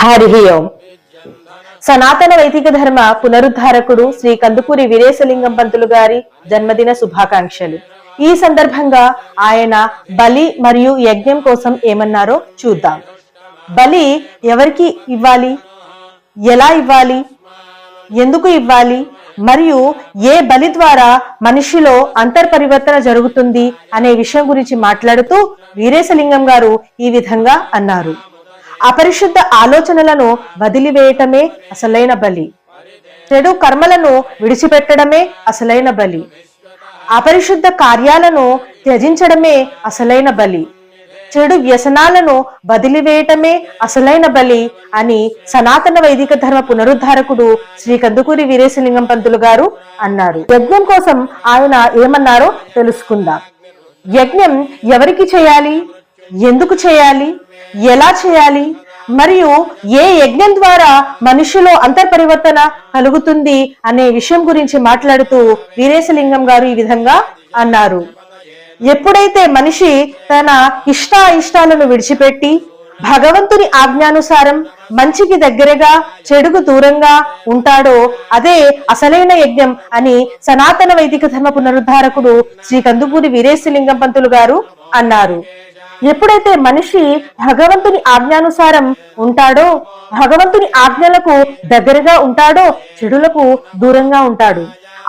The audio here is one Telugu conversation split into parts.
హరి ఓం సనాతన వైదిక ధర్మ పునరుద్ధారకుడు శ్రీ కందుకూరి వీరేశలింగం పంతులు గారి జన్మదిన శుభాకాంక్షలు. ఈ సందర్భంగా ఆయన బలి మరియు యజ్ఞం కోసం ఏమన్నారో చూద్దాం. బలి ఎవరికి ఇవ్వాలి? ఎలా ఇవ్వాలి? ఎందుకు ఇవ్వాలి? మరియు ఏ బలి ద్వారా మనిషిలో అంతర్పరివర్తన జరుగుతుంది అనే విషయం గురించి మాట్లాడుతూ వీరేశలింగం గారు ఈ విధంగా అన్నారు. అపరిశుద్ధ ఆలోచనలను వదిలివేయటమే అసలైన బలి. చెడు కర్మలను విడిచిపెట్టడమే అసలైన బలి. అపరిశుద్ధ కార్యాలను త్యజించడమే అసలైన బలి. చెడు వ్యసనాలను వదిలివేయటమే అసలైన బలి అని సనాతన వైదిక ధర్మ పునరుద్ధారకుడు శ్రీ కందుకూరి వీరేశలింగం పంతులు గారు అన్నారు. యజ్ఞం కోసం ఆయన ఏమన్నారో తెలుసుకుందాం. యజ్ఞం ఎవరికి చేయాలి? ఎందుకు చేయాలి? ఎలా చేయాలి? మరియు ఏ యజ్ఞం ద్వారా మనిషిలో అంతర్పరివర్తన కలుగుతుంది అనే విషయం గురించి మాట్లాడుతూ వీరేశలింగం గారు ఈ విధంగా అన్నారు. ఎప్పుడైతే మనిషి తన ఇష్ట ఇష్టాలను విడిచిపెట్టి భగవంతుని ఆజ్ఞానుసారం మంచికి దగ్గరగా చెడుకు దూరంగా ఉంటాడో అదే అసలైన యజ్ఞం అని సనాతన వైదిక ధర్మ పునరుద్ధారకుడు శ్రీ కందుకూరి వీరేశలింగం పంతులు గారు అన్నారు. ఎప్పుడైతే మనిషి భగవంతుని ఆజ్ఞానుసారం ఉంటాడో భగవంతుని ఆజ్ఞలకు దగ్గరగా ఉంటాడో చెడులకు దూరంగా ఉంటాడు.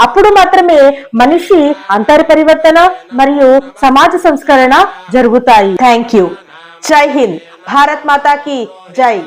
అప్పుడు మాత్రమే మనిషి అంతర్ పరివర్తన మరియు సమాజ సంస్కరణ జరుగుతాయి. థ్యాంక్ యూ జై హింద్ భారత్ మాతాకి జై